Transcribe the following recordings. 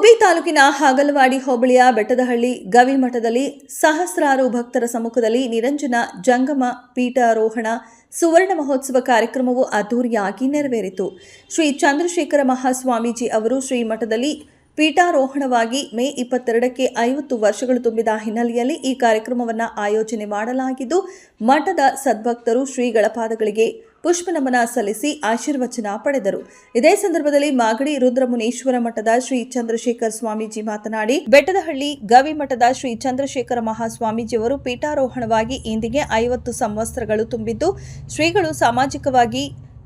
ತಾಲೂಕಿನ ಹಾಗಲವಾಡಿ ಹೋಬಳಿಯ ಬೆಟ್ಟದಹಳ್ಳಿ ಗವಿಮಠದಲ್ಲಿ ಸಹಸ್ರಾರು ಭಕ್ತರ ಸಮ್ಮುಖದಲ್ಲಿ ನಿರಂಜನ ಜಂಗಮ ಪೀಠಾರೋಹಣ ಸುವರ್ಣ ಮಹೋತ್ಸವ ಕಾರ್ಯಕ್ರಮವು ಅದ್ದೂರಿಯಾಗಿ ನೆರವೇರಿತು. ಶ್ರೀ ಚಂದ್ರಶೇಖರ ಮಹಾಸ್ವಾಮೀಜಿ ಅವರು ಶ್ರೀಮಠದಲ್ಲಿ ಪೀಠಾರೋಹಣವಾಗಿ ಮೇ ಇಪ್ಪತ್ತೆರಡಕ್ಕೆ ಐವತ್ತು ವರ್ಷಗಳು ತುಂಬಿದ ಹಿನ್ನೆಲೆಯಲ್ಲಿ ಈ ಕಾರ್ಯಕ್ರಮವನ್ನು ಆಯೋಜನೆ ಮಾಡಲಾಗಿದ್ದು, ಮಠದ ಸದ್ಭಕ್ತರು ಶ್ರೀಗಳ ಪಾದಗಳಿಗೆ ಪುಷ್ಪನಮನ ಸಲ್ಲಿಸಿ ಆಶೀರ್ವಚನ ಪಡೆದರು. ಇದೇ ಸಂದರ್ಭದಲ್ಲಿ ಮಾಗಡಿ ರುದ್ರಮುನೇಶ್ವರ ಮಠದ ಶ್ರೀ ಚಂದ್ರಶೇಖರ್ ಸ್ವಾಮೀಜಿ ಮಾತನಾಡಿ, ಬೆಟ್ಟದಹಳ್ಳಿ ಗವಿ ಮಠದ ಶ್ರೀ ಚಂದ್ರಶೇಖರ ಮಹಾಸ್ವಾಮೀಜಿಯವರು ಪೀಠಾರೋಹಣವಾಗಿ ಇಂದಿಗೆ ಐವತ್ತು ಸಂವತ್ಸರಗಳು ತುಂಬಿದ್ದು, ಶ್ರೀಗಳು ಸಾಮಾಜಿಕವಾಗಿ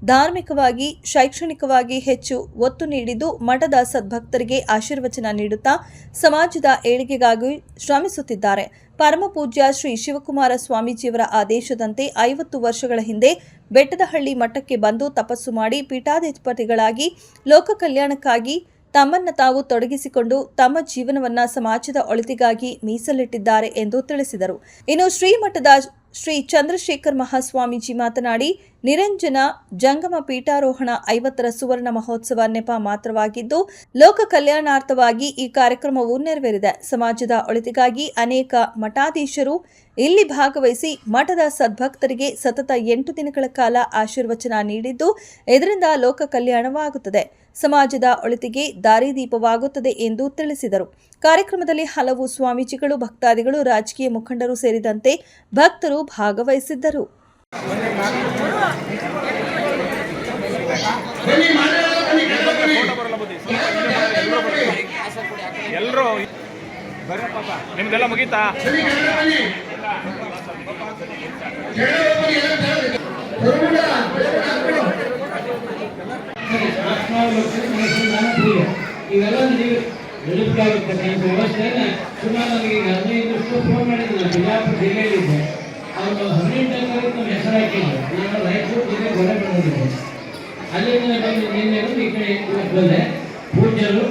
ಧಾರ್ಮಿಕವಾಗಿ, ಶೈಕ್ಷಣಿಕವಾಗಿ ಹೆಚ್ಚು ಒತ್ತು ನೀಡಿದ್ದು ಮಠದ ಸದ್ಭಕ್ತರಿಗೆ ಆಶೀರ್ವಚನ ನೀಡುತ್ತಾ ಸಮಾಜದ ಏಳಿಗೆಗಾಗಿ ಶ್ರಮಿಸುತ್ತಿದ್ದಾರೆ. ಪರಮಪೂಜ್ಯ ಶ್ರೀ ಶಿವಕುಮಾರ ಸ್ವಾಮೀಜಿಯವರ ಆದೇಶದಂತೆ ಐವತ್ತು ವರ್ಷಗಳ ಹಿಂದೆ ಬೆಟ್ಟದಹಳ್ಳಿ ಮಠಕ್ಕೆ ಬಂದು ತಪಸ್ಸು ಮಾಡಿ ಪೀಠಾಧಿಪತಿಗಳಾಗಿ ಲೋಕ ಕಲ್ಯಾಣಕ್ಕಾಗಿ ತಮ್ಮನ್ನು ತಾವು ತೊಡಗಿಸಿಕೊಂಡು ತಮ್ಮ ಜೀವನವನ್ನ ಸಮಾಜದ ಒಳಿತಿಗಾಗಿ ಮೀಸಲಿಟ್ಟಿದ್ದಾರೆ ಎಂದು ತಿಳಿಸಿದರು. ಇನ್ನು ಶ್ರೀಮಠದ ಶ್ರೀ ಚಂದ್ರಶೇಖರ್ ಮಹಾಸ್ವಾಮೀಜಿ ಮಾತನಾಡಿ ನಿರಂಜನ, ಜಂಗಮ ಪೀಠಾರೋಹಣ ಐವತ್ತರ ಸುವರ್ಣ ಮಹೋತ್ಸವ ನೆಪ ಮಾತ್ರವಾಗಿದ್ದು, ಲೋಕ ಕಲ್ಯಾಣಾರ್ಥವಾಗಿ ಈ ಕಾರ್ಯಕ್ರಮವು ನೆರವೇರಿದೆ. ಸಮಾಜದ ಒಳಿತಿಗಾಗಿ ಅನೇಕ ಮಠಾಧೀಶರು ಇಲ್ಲಿ ಭಾಗವಹಿಸಿ ಮಠದ ಸದ್ಭಕ್ತರಿಗೆ ಸತತ ಎಂಟು ದಿನಗಳ ಕಾಲ ಆಶೀರ್ವಚನ ನೀಡಿದ್ದು, ಇದರಿಂದ ಲೋಕ ಕಲ್ಯಾಣವಾಗುತ್ತದೆ. ಸಮಾಜದ ಒಳಿತಿಗೆ ದಾರಿದೀಪವಾಗುತ್ತದೆ ಎಂದು ತಿಳಿಸಿದರು. ಕಾರ್ಯಕ್ರಮದಲ್ಲಿ ಹಲವು ಸ್ವಾಮೀಜಿಗಳು, ಭಕ್ತಾದಿಗಳು, ರಾಜಕೀಯ ಮುಖಂಡರು ಸೇರಿದಂತೆ ಭಕ್ತರು ಭಾಗವಹಿಸಿದ್ದರು. ಎಲ್ಲರೂ ನಿಮ್ದೆಲ್ಲ ಮುಗೀತಾ? ಇವೆಲ್ಲ ನನಗೆ ಈಗ ಹದಿನೈದು ವರ್ಷ ಫೋನ್ ಮಾಡಿದ್ರು ನಾನು ಬಿಜಾಪುರ ಜಿಲ್ಲೆಯಲ್ಲಿದ್ದೆ ಅವರು ಹದಿನೆಂಟು ನಮ್ಮ ಹೆಸರು ಹಾಕಿದ್ರು. ನಾನು ರೈತರು ಜಿಲ್ಲೆ ಗೊರೆ ಬಂದಿದ್ದೆ ಅಲ್ಲಿಂದ ಬಂದು ನಿನ್ನೆ ಈ ಕಡೆ ಇವತ್ತು ಬಂದೆ. ಪೂಜ್ಯರು,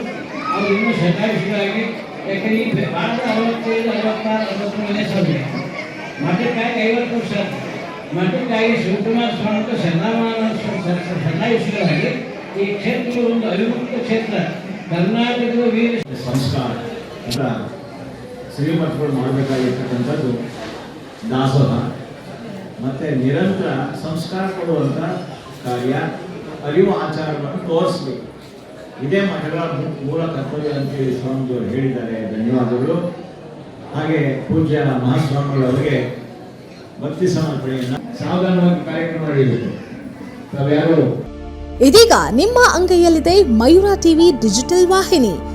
ಅವರು ಇನ್ನೂ ಶತಾಯುಷಿಗಳಾಗಿ ಯಾಕಂದ್ರೆ ಈ ಭಾರತ ಅರವತ್ತೈದು ಅರವತ್ತಾರು ಅರವತ್ತೊಂದನೇ ಸಭೆ ಮಠಕ್ಕಾಗಿ ಐವತ್ತು ವರ್ಷ ಮಠಕ್ಕಾಗಿ ಶಿವಕುಮಾರ ಸ್ವಾಮಿ ಶರಣಾಮಾನ ಶರಣಾಯುಷಿಗಳಾಗಿ ಈ ಕ್ಷೇತ್ರ ಒಂದು ಅವಿಮುಕ್ತ ಕ್ಷೇತ್ರ, ಕರ್ನಾಟಕದ ವೀರ ಸಂಸ್ಕಾರ ಅಂತ ಶ್ರೀಮಠಗಳು ಮಾಡಬೇಕಾಗಿರ್ತಕ್ಕಂಥದ್ದು ದಾಸೋಹ. ಮತ್ತು ನಿರಂತರ ಸಂಸ್ಕಾರ ಕೊಡುವಂಥ ಕಾರ್ಯ, ಅರಿವು ಆಚಾರಗಳನ್ನು ತೋರಿಸ್ಬೇಕು. ಇದೇ ಮಠಗಳ ಮೂಲ ಕರ್ತವ್ಯ ಅಂತೇಳಿ ಸ್ವಾಮಿಜಿಯವರು ಹೇಳಿದ್ದಾರೆ. ಧನ್ಯವಾದಗಳು. ಹಾಗೆ ಪೂಜ್ಯ ಮಹಾಸ್ವಾಮಿಗಳವರಿಗೆ ಭಕ್ತಿ ಸಮರ್ಪಣೆಯನ್ನು ಸಾವಧಾನವಾಗಿ ಕಾರ್ಯಕ್ರಮ ನಡೆಯಬೇಕು. ತಾವ್ಯಾರು ಇದೀಗ ನಿಮ್ಮ ಅಂಗೈಯಲ್ಲಿದೆ ಮಯೂರ ಟಿವಿ ಡಿಜಿಟಲ್ ವಾಹಿನಿ.